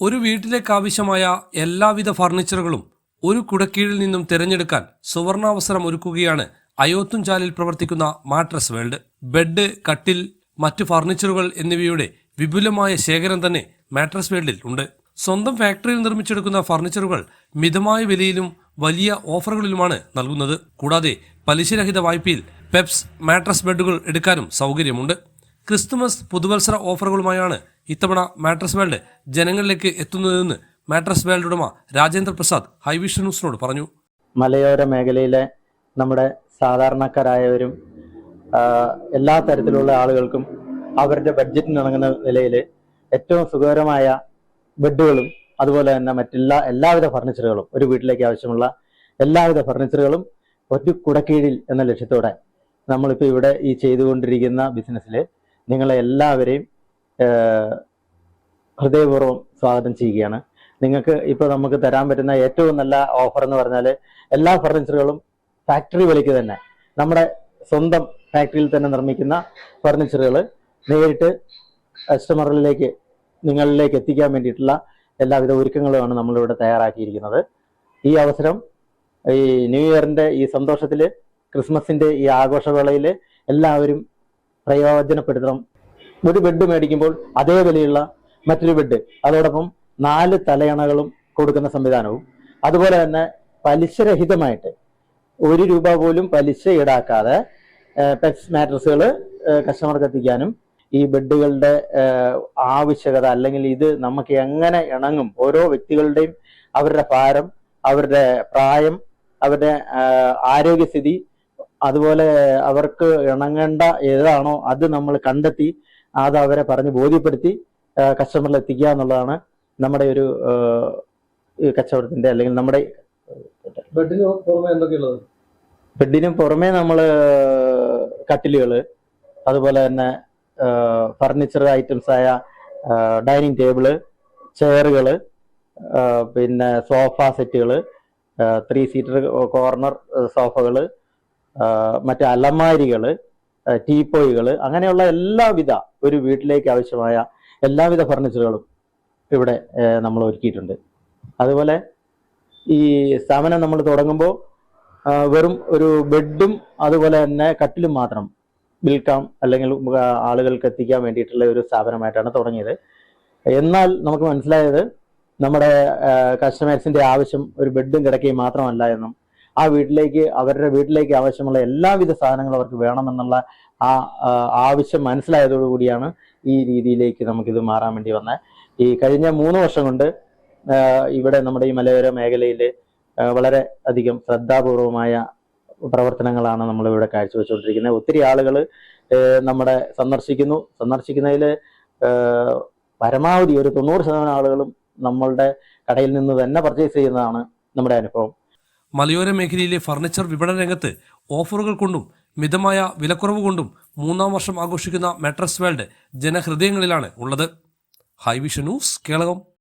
ഒരു വീട്ടിലേക്ക് ആവശ്യമായ എല്ലാവിധ ഫർണിച്ചറുകളും ഒരു കുടക്കീഴിൽ നിന്നും തിരഞ്ഞെടുക്കാൻ സുവർണാവസരം ഒരുക്കുകയാണ് അയോത്തുംചാലിൽ പ്രവർത്തിക്കുന്ന മാട്രസ് വേൾഡ്. ബെഡ് കട്ടിൽ മറ്റ് ഫർണിച്ചറുകൾ എന്നിവയുടെ വിപുലമായ ശേഖരം തന്നെ മാട്രസ് വേൾഡിൽ ഉണ്ട്. സ്വന്തം ഫാക്ടറിയിൽ നിർമ്മിച്ചെടുക്കുന്ന ഫർണിച്ചറുകൾ മിതമായ വിലയിലും വലിയ ഓഫറുകളിലുമാണ് നൽകുന്നത്. കൂടാതെ പലിശരഹിത വായ്പയിൽ പെപ്സ് മാട്രസ് ബെഡുകൾ എടുക്കാനും സൗകര്യമുണ്ട്. ക്രിസ്തുമസ് പുതുവത്സര ഓഫറുകളുമായാണ് ഇത്തവണ മാട്രസ് വേൾഡ് ജനങ്ങളിലേക്ക് എത്തുന്നതെന്ന് മാട്രസ് വേൾഡ് ഉടമ രാജേന്ദ്ര പ്രസാദ് ഹൈവിഷൻ ന്യൂസിനോട് പറഞ്ഞു. മലയോര മേഖലയിലെ നമ്മുടെ സാധാരണക്കാരായവരും എല്ലാ തരത്തിലുള്ള ആളുകൾക്കും അവരുടെ ബഡ്ജറ്റിന് ഇണങ്ങുന്ന നിലയിൽ ഏറ്റവും സുഖകരമായ ബെഡുകളും അതുപോലെ തന്നെ മറ്റെല്ലാ എല്ലാവിധ ഫർണിച്ചറുകളും ഒരു വീട്ടിലേക്ക് ആവശ്യമുള്ള എല്ലാവിധ ഫർണിച്ചറുകളും ഒരു കുടക്കീഴിൽ എന്ന ലക്ഷ്യത്തോടെ നമ്മളിപ്പോൾ ഇവിടെ ഈ ചെയ്തുകൊണ്ടിരിക്കുന്ന ബിസിനസ്സിൽ നിങ്ങളെ എല്ലാവരെയും ഹൃദയപൂർവം സ്വാഗതം ചെയ്യുകയാണ്. നിങ്ങൾക്ക് ഇപ്പോൾ നമുക്ക് തരാൻ പറ്റുന്ന ഏറ്റവും നല്ല ഓഫർ എന്ന് പറഞ്ഞാൽ എല്ലാ ഫർണിച്ചറുകളും ഫാക്ടറി വിലയ്ക്ക് തന്നെ. നമ്മുടെ സ്വന്തം ഫാക്ടറിയിൽ തന്നെ നിർമ്മിക്കുന്ന ഫർണിച്ചറുകൾ നേരിട്ട് കസ്റ്റമറിലേക്ക് നിങ്ങളിലേക്ക് എത്തിക്കാൻ വേണ്ടിയിട്ടുള്ള എല്ലാവിധ ഒരുക്കങ്ങളുമാണ് നമ്മളിവിടെ തയ്യാറാക്കിയിരിക്കുന്നത്. ഈ അവസരം ഈ ന്യൂ ഇയറിന്റെ ഈ സന്തോഷത്തിൽ ക്രിസ്മസിന്റെ ഈ ആഘോഷവേളയിൽ എല്ലാവരും പ്രയോജനപ്പെടുത്തണം ഒരു ബെഡ് മേടിക്കുമ്പോൾ അതേ വിലയുള്ള മറ്റൊരു ബെഡ് അതോടൊപ്പം നാല് തലയണകളും കൊടുക്കുന്ന സംവിധാനവും. അതുപോലെ തന്നെ പലിശരഹിതമായിട്ട് ഒരു രൂപ പോലും പലിശ ഈടാക്കാതെ പെക്സ് മാട്രസുകൾ കസ്റ്റമർക്ക് എത്തിക്കാനും ഈ ബെഡുകളുടെ ആവശ്യകത അല്ലെങ്കിൽ ഇത് നമുക്ക് എങ്ങനെ ഇണങ്ങും ഓരോ വ്യക്തികളുടെയും അവരുടെ ഭാരം അവരുടെ പ്രായം അവരുടെ ആരോഗ്യസ്ഥിതി അതുപോലെ അവർക്ക് ഇണങ്ങേണ്ട ഏതാണോ അത് നമ്മൾ കണ്ടെത്തി അത് അവരെ പറഞ്ഞ് ബോധ്യപ്പെടുത്തി കസ്റ്റമറിൽ എത്തിക്കുക എന്നുള്ളതാണ് നമ്മുടെ ഒരു കച്ചവടത്തിന്റെ അല്ലെങ്കിൽ നമ്മുടെ ബെഡിന് പുറമെ എന്തൊക്കെയുള്ളത്? ബെഡിനും പുറമേ നമ്മൾ കട്ടിലുകൾ അതുപോലെ തന്നെ ഫർണിച്ചർ ഐറ്റംസ് ആയ ഡൈനിങ് ടേബിൾ ചെയറുകൾ പിന്നെ സോഫ സെറ്റുകൾ ത്രീ സീറ്റർ കോർണർ സോഫകൾ മറ്റ് അലമാരികൾ ടീപ്പോയികൾ അങ്ങനെയുള്ള എല്ലാവിധ ഒരു വീട്ടിലേക്ക് ആവശ്യമായ എല്ലാവിധ ഫർണിച്ചറുകളും ഇവിടെ നമ്മൾ ഒരുക്കിയിട്ടുണ്ട്. അതുപോലെ ഈ സ്ഥാപനം നമ്മൾ തുടങ്ങുമ്പോൾ വെറും ഒരു ബെഡും അതുപോലെ തന്നെ കട്ടിലും മാത്രം വിൽക്കാം അല്ലെങ്കിൽ ആളുകൾക്ക് എത്തിക്കാൻ വേണ്ടിയിട്ടുള്ള ഒരു സ്ഥാപനമായിട്ടാണ് തുടങ്ങിയത്. എന്നാൽ നമുക്ക് മനസ്സിലായത് നമ്മുടെ കസ്റ്റമേഴ്സിന്റെ ആവശ്യം ഒരു ബെഡും കിടക്കുകയും മാത്രമല്ല എന്നും ആ വീട്ടിലേക്ക് അവരുടെ വീട്ടിലേക്ക് ആവശ്യമുള്ള എല്ലാവിധ സാധനങ്ങളും അവർക്ക് വേണമെന്നുള്ള ആ ആവശ്യം മനസ്സിലായതോടുകൂടിയാണ് ഈ രീതിയിലേക്ക് നമുക്കിത് മാറാൻ വേണ്ടി വന്നത് ഈ കഴിഞ്ഞ മൂന്ന് വർഷം കൊണ്ട് ഇവിടെ നമ്മുടെ ഈ മലയോര മേഖലയിൽ വളരെ അധികം ശ്രദ്ധാപൂർവമായ പ്രവർത്തനങ്ങളാണ് നമ്മൾ ഇവിടെ കാഴ്ചവെച്ചുകൊണ്ടിരിക്കുന്നത്. ഒത്തിരി ആളുകൾ നമ്മുടെ സന്ദർശിക്കുന്നു. സന്ദർശിക്കുന്നതിൽ പരമാവധി ഒരു തൊണ്ണൂറ് ശതമാനം ആളുകളും നമ്മളുടെ കടയിൽ നിന്ന് തന്നെ പർച്ചേസ് ചെയ്യുന്നതാണ് നമ്മുടെ അനുഭവം. മലയോര മേഖലയിലെ ഫർണിച്ചർ വിപണന രംഗത്ത് ഓഫറുകൾ കൊണ്ടും മിതമായ വിലക്കുറവ് കൊണ്ടും മൂന്നാം വർഷം ആഘോഷിക്കുന്ന മെട്രസ് വേൾഡ് ജനഹൃദയങ്ങളിലാണ് ഉള്ളത്. Hi vision news Kelakam.